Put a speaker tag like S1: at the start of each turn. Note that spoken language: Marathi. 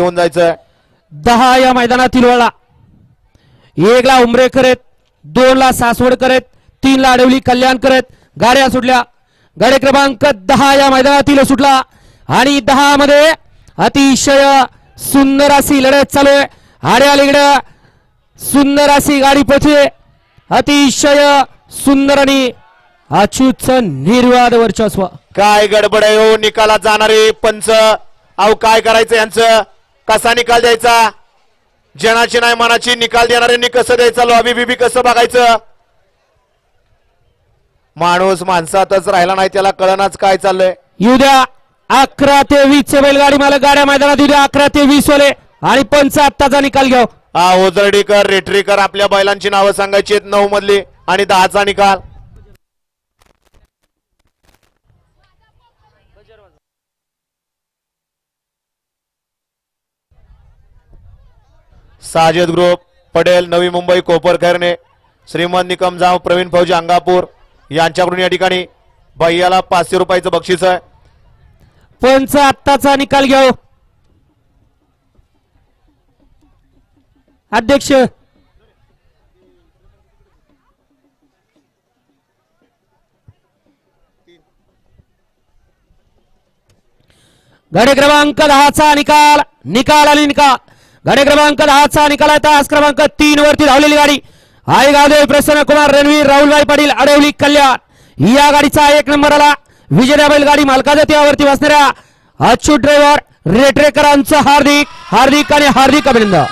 S1: घेऊन जायचं
S2: दहा या मैदानातील वळा. एकला उमरेकर आहेत दोनला सासवडकर आहेत तीनला अडवली कल्याण करत. गाड्या सुटल्या. गाडी क्रमांक दहा या मैदानातील सुटला. आणि दहा मध्ये अतिशय सुंदर अशी लढत चालू आहे. अलीकडे सुंदर अशी गाडी पोचते अतिशय सुंदर आणि अच्युत निर्वाद वर्चस्व.
S1: काय गडबड आहे हो? निकालात जाणारे पंच. अहो काय करायचं यांचं? कसा निकाल द्यायचा? जनाची नाही मनाची निकाल देणाऱ्यांनी कसं द्यायचं? लॉबी बिबी कसं बघायचं? माणूस माणसातच राहिला नाही त्याला कळणाच काय चाललंय.
S2: येऊ द्या अकरा ते वीस चे बैलगाडी मला गाड्या मैदानात येऊ द्या अकरा ते वीस वाले. आणि पंच आत्ताचा निकाल घ्या
S1: हा ओझरडीकर रेटरीकर आपल्या बैलांची नावं सांगायची आहेत नऊ मधली आणि दहाचा निकाल. साजिद ग्रुप पटेल नवी मुंबई कोपरखैरणे श्रीमंत निकम जाव प्रवीण फौजी अंगापूर यांच्याकडून या ठिकाणी भैयाला पाचशे रुपयाचं बक्षीस आहे.
S2: पंच आत्ताचा निकाल घेऊ. अध्यक्ष. घडे क्रमांक दहाचा निकाल निकाल आणि निकाल. गाडी क्रमांक दहाचा निकाल आहे. तास क्रमांक तीन वरती धावलेली गाडी. आई गावदेव प्रसन्न कुमार रणवीर राहुलभाई पाटील अडवली कल्याण. या गाडीचा एक नंबर आला विजय बैल गाडी मालकाच्या त्यावरती बसणाऱ्या अच्युत ड्रायव्हर रेटरेकरांचं हार्दिक हार्दिक आणि हार्दिक अभिनंदन.